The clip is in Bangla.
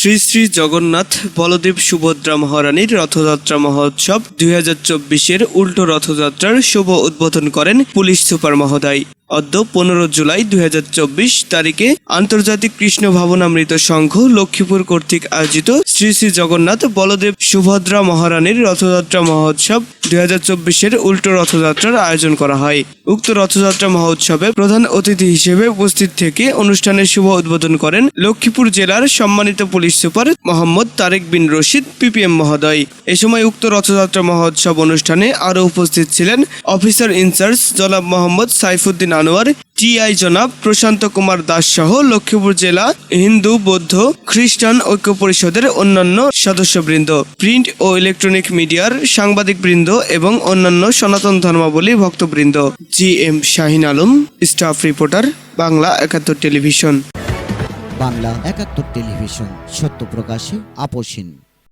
শ্রী শ্রী জগন্নাথ বলদেব সুভদ্রা মহারানীর রথযাত্রা মহোৎসব দুই হাজার চব্বিশের উল্টো রথযাত্রার শুভ উদ্বোধন করেন পুলিশ সুপার মহোদয়। অদ্য পনেরো জুলাই দুই হাজার চব্বিশ তারিখে আন্তর্জাতিক কৃষ্ণ ভাবনামৃত সংঘ লক্ষ্মীপুর কর্তৃক আয়োজিত শ্রী শ্রী জগন্নাথ বলদেব সুভদ্রা মহারানীর রথযাত্রা মহোৎসব দুই হাজার চব্বিশের উল্টো রথযাত্রার আয়োজন করা হয়। উক্ত রথযাত্রা মহোৎসবে প্রধান অতিথি হিসেবে উপস্থিত থেকে অনুষ্ঠানের শুভ উদ্বোধন করেন লক্ষ্মীপুর জেলার সম্মানিত police super Mohammad Tarek Bin Rashid PPM মহোদয়। এ সময় উক্ত রথযাত্রা মহোৎসব অনুষ্ঠানে আরও উপস্থিত ছিলেন অফিসার ইনচার্জ জনাব মোহাম্মদ সাইফুদ্দিন আনোয়ার টিআই জনাব প্রশান্ত কুমার দাস সহ লক্ষ্মীপুর জেলা হিন্দু, বৌদ্ধ, খ্রিস্টান ঐক্য পরিষদের অন্যান্য সদস্যবৃন্দ। প্রিন্ট ও ইলেকট্রনিক মিডিয়ার সাংবাদিকবৃন্দ এবং অন্যান্য সনাতন ধর্মাবলী ভক্তবৃন্দ। G M Shahin Alam, staff reporter, Bangla Ekattor television. Bangla একাত্তর টেলিভিশন, সত্য প্রকাশে আপোষহীন